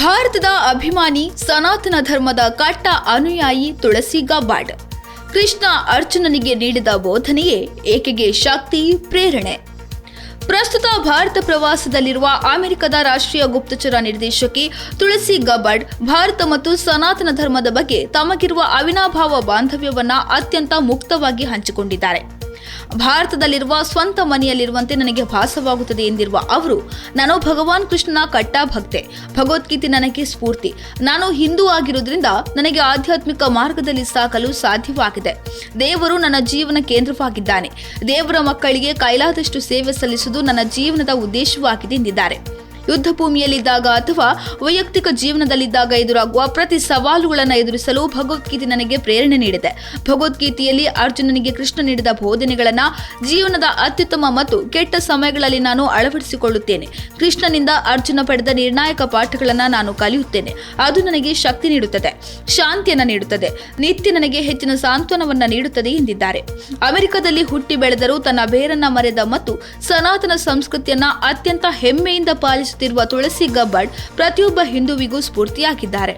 ಭಾರತದ ಅಭಿಮಾನಿ ಸನಾತನ ಧರ್ಮದ ಕಟ್ಟ ಅನುಯಾಯಿ ತುಳಸಿ ಗಬ್ಬಾಡ್. ಕೃಷ್ಣ ಅರ್ಜುನನಿಗೆ ನೀಡಿದ ಬೋಧನೆಯೇ ಏಕೆಗೆ ಶಕ್ತಿ, ಪ್ರೇರಣೆ. ಪ್ರಸ್ತುತ ಭಾರತ ಪ್ರವಾಸದಲ್ಲಿರುವ ಅಮೆರಿಕದ ರಾಷ್ಟ್ರೀಯ ಗುಪ್ತಚರ ನಿರ್ದೇಶಕಿ ತುಳಸಿ ಗಬಡ್ ಭಾರತ ಮತ್ತು ಸನಾತನ ಧರ್ಮದ ಬಗ್ಗೆ ತಮಗಿರುವ ಅವಿನಾಭಾವ ಬಾಂಧವ್ಯವನ್ನ ಅತ್ಯಂತ ಮುಕ್ತವಾಗಿ ಹಂಚಿಕೊಂಡಿದ್ದಾರೆ. ಭಾರತದಲ್ಲಿರುವ ಸ್ವಂತ ಮನೆಯಲ್ಲಿರುವಂತೆ ನನಗೆ ಭಾಸವಾಗುತ್ತದೆ ಎಂದಿರುವ ಅವರು, ನಾನು ಭಗವಾನ್ ಕೃಷ್ಣನ ಕಟ್ಟ ಭಕ್ತೆ ಭಗವದ್ಗೀತೆ ನನಗೆ ಸ್ಫೂರ್ತಿ. ನಾನು ಹಿಂದೂ ಆಗಿರುವುದರಿಂದ ನನಗೆ ಆಧ್ಯಾತ್ಮಿಕ ಮಾರ್ಗದಲ್ಲಿ ಸಾಕಲು ಸಾಧ್ಯವಾಗಿದೆ. ದೇವರು ನನ್ನ ಜೀವನ ಕೇಂದ್ರವಾಗಿದ್ದಾನೆ. ದೇವರ ಮಕ್ಕಳಿಗೆ ಕೈಲಾದಷ್ಟು ಸೇವೆ ಸಲ್ಲಿಸುವುದು ನನ್ನ ಜೀವನದ ಉದ್ದೇಶವಾಗಿದೆ ಎಂದಿದ್ದಾರೆ ಯುದ್ಧ ಭೂಮಿಯಲ್ಲಿದ್ದಾಗ ಅಥವಾ ವೈಯಕ್ತಿಕ ಜೀವನದಲ್ಲಿದ್ದಾಗ ಎದುರಾಗುವ ಪ್ರತಿ ಸವಾಲುಗಳನ್ನು ಎದುರಿಸಲು ಭಗವದ್ಗೀತೆ ನನಗೆ ಪ್ರೇರಣೆ ನೀಡಿದೆ. ಭಗವದ್ಗೀತೆಯಲ್ಲಿ ಅರ್ಜುನನಿಗೆ ಕೃಷ್ಣ ನೀಡಿದ ಬೋಧನೆಗಳನ್ನು ಜೀವನದ ಅತ್ಯುತ್ತಮ ಮತ್ತು ಕೆಟ್ಟ ಸಮಯಗಳಲ್ಲಿ ನಾನು ಅಳವಡಿಸಿಕೊಳ್ಳುತ್ತೇನೆ. ಕೃಷ್ಣನಿಂದ ಅರ್ಜುನ ಪಡೆದ ನಿರ್ಣಾಯಕ ಪಾಠಗಳನ್ನು ನಾನು ಕಲಿಯುತ್ತೇನೆ. ಅದು ನನಗೆ ಶಕ್ತಿ ನೀಡುತ್ತದೆ, ಶಾಂತಿಯನ್ನು ನೀಡುತ್ತದೆ, ನಿತ್ಯ ನನಗೆ ಹೆಚ್ಚಿನ ಸಾಂತ್ವನವನ್ನು ನೀಡುತ್ತದೆ ಎಂದಿದ್ದಾರೆ. ಅಮೆರಿಕದಲ್ಲಿ ಹುಟ್ಟಿ ಬೆಳೆದರೂ ತನ್ನ ಬೇರನ್ನ ಮರೆದ ಮತ್ತು ಸನಾತನ ಸಂಸ್ಕೃತಿಯನ್ನ ಅತ್ಯಂತ ಹೆಮ್ಮೆಯಿಂದ ಪಾಲಿಸುತ್ತಿರುವ ತುಳಸಿ ಗಬ್ಬಡ್ ಪ್ರತಿಯೊಬ್ಬ ಹಿಂದುವಿಗೂ ಸ್ಫೂರ್ತಿಯಾಗಿದ್ದಾರೆ.